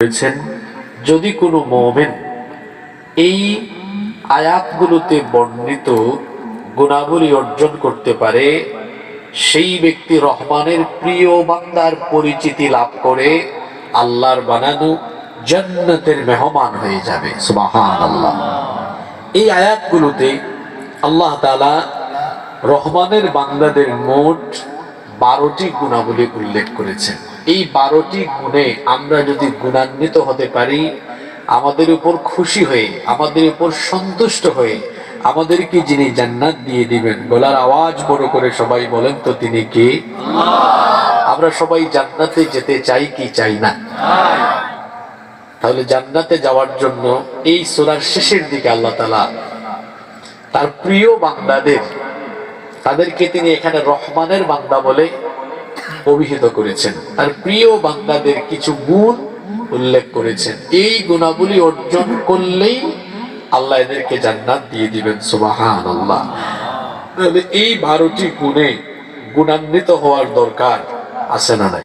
বলেছেন, যদি কোনো মোমেন এই আয়াতগুলোতে বর্ণিত গুণাবলী অর্জন করতে পারে, সেই ব্যক্তি রহমানের প্রিয় বান্দার পরিচিতি লাভ করে আল্লাহর বানানো জান্নাতের মেহমান হয়ে যাবে। আল্লাহ এই আয়াতগুলোতে আল্লাহ তাআলা রহমানের বান্দাদের মোট বারোটি গুণাবলী উল্লেখ করেছেন। এই বারোটি গুণে আমরা যদি গুণান্বিত হতে পারি, আমাদের উপর খুশি হয়ে, আমাদের উপর সন্তুষ্ট হয়ে, আমাদেরকে যিনি জান্নাত দিয়ে দিবেন, গলার আওয়াজ বড় করে সবাই বলেন তো তিনি কে? আমরা সবাই জান্নাতে যেতে চাই কি চাই না। তাহলে জান্নাতে যাওয়ার জন্য এই সোলার শেষের দিকে আল্লাহ তালা তার প্রিয় বান্দাদের তাদেরকে তিনি এখানে রহমানের বান্দা বলে অভিহিত করেছেন। তার প্রিয় বান্দাদের কিছু গুণ উল্লেখ করেছেন। এই গুণাবলী অর্জন করলেই আল্লাহ এদেরকে জান্নাত দিয়ে দিবেন সুবাহান আল্লাহ এই বারোটি গুণে গুণান্বিত হওয়ার দরকার আছে না নাই?